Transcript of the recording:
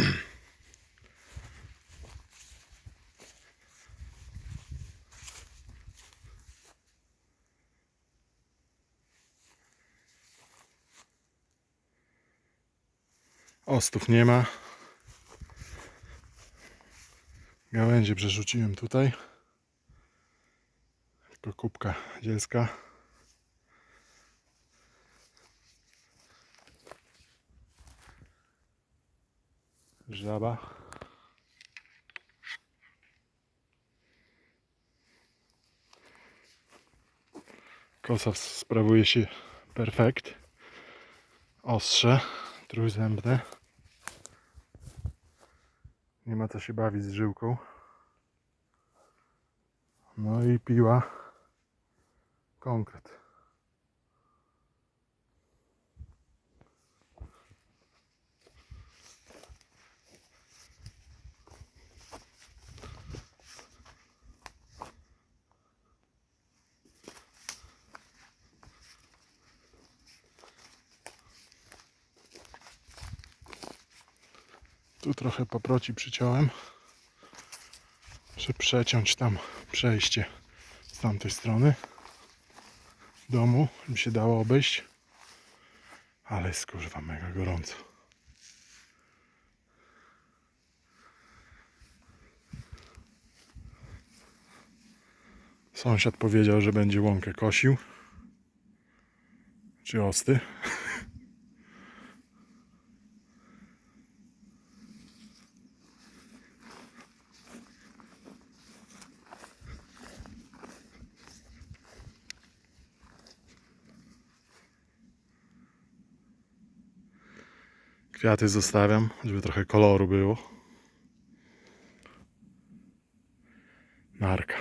Ostów nie ma. Gałęzie przerzuciłem tutaj. Tylko kubka dzielska. Żaba. Kosa sprawuje się perfekt. Ostrze, trójzębne. Nie ma co się bawić z żyłką. No i piła konkret. Tu trochę paproci przyciąłem, żeby przeciąć tam przejście z tamtej strony domu, żeby się dało obejść. Ale jest mega gorąco. Sąsiad powiedział, że będzie łąkę kosił. Czy osty. Kwiaty zostawiam, żeby trochę koloru było. Narka.